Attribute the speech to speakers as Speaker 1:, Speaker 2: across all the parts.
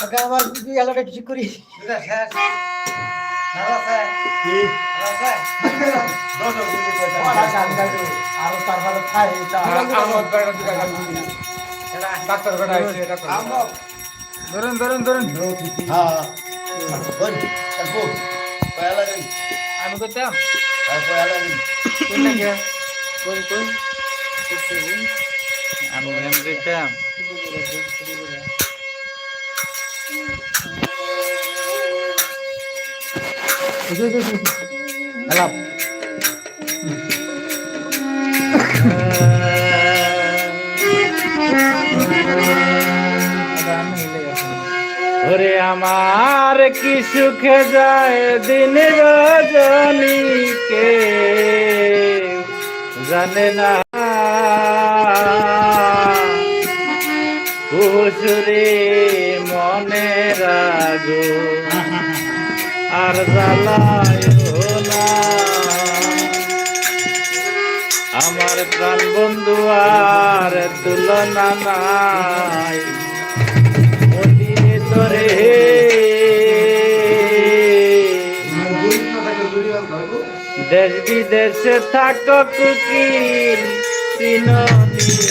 Speaker 1: কাকা আমার তুই এলাকা কিছু করি।
Speaker 2: ধরুন ধরুন ধরুন।
Speaker 3: হ্যাঁ
Speaker 2: আমি করতাম। আমি করতাম।
Speaker 1: আলাপ
Speaker 2: ওরে আমার কি সুখে যায় দিন রজনী কে জানে না হুজুরে মনে রাগো। আর জ্বালায় না। আমার প্রাণ বন্ধু আর তুলনা নাই। তোরে দেশ বিদেশে থাকো কুকিল চিনরে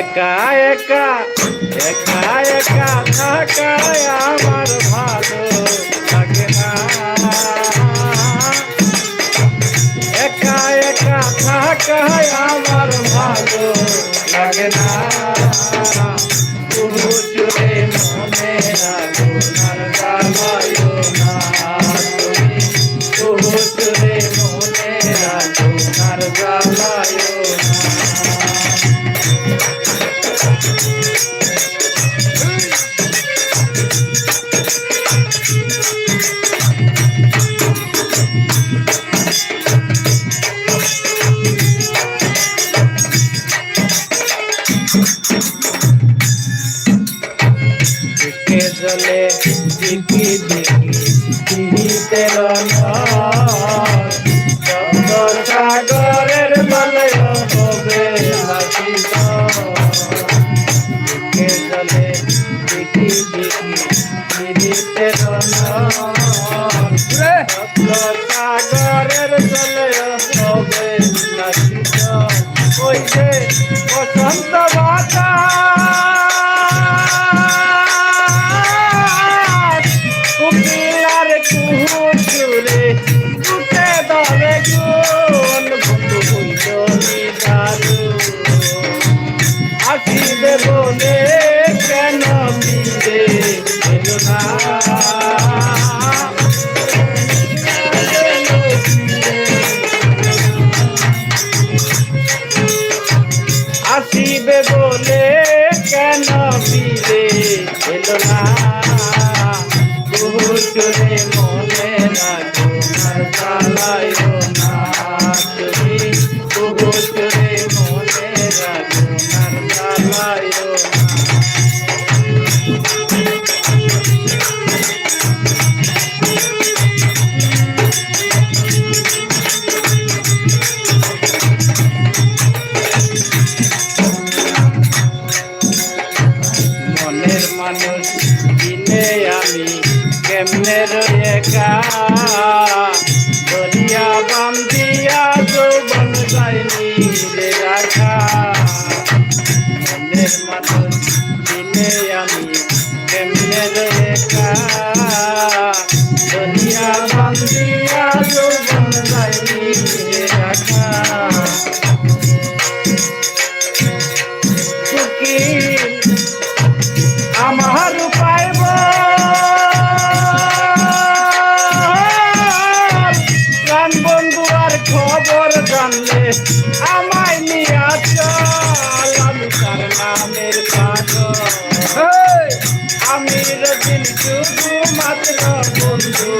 Speaker 2: একা একা একা একা থাকায় আমার ভালো জলে দিকি দিকি দিহিতের চন্দর সাগরের মলয় আসিবে বলে কেমনে রয়েকা দরিয়া বান্দিয়া যৌবন যাইনি রে রাখা। মনের মানুষ দিনে আমি কেমনে রয়েকা দরিয়া বান্দিয়া যৌবন যাইনি রে রাখা। সুখী আমায় নিয়া চল আমি তার নামের পাগল। আমি রদিন শুধু মাত্র বন্ধু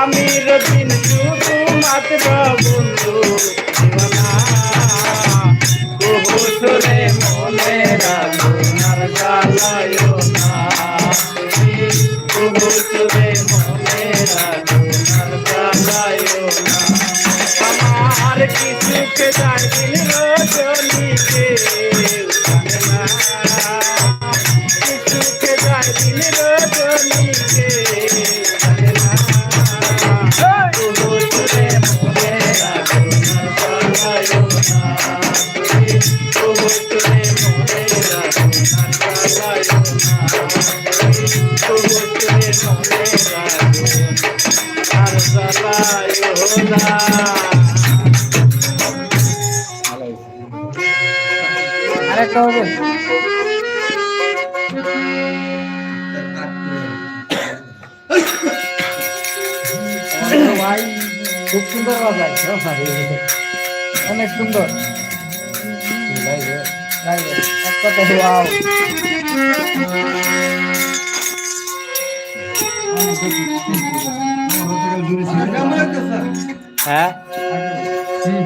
Speaker 2: আমি রদিন শুধু মাত্র বন্ধু মনে রাখো নার জালায় लाल की सुखदार दिन रोजोली के सुखदार दिन
Speaker 1: रोजोली के Bye. খুব সুন্দর বাজায় অনেক সুন্দর এক কথা ওয়াও
Speaker 2: হ্যাঁ
Speaker 1: হুম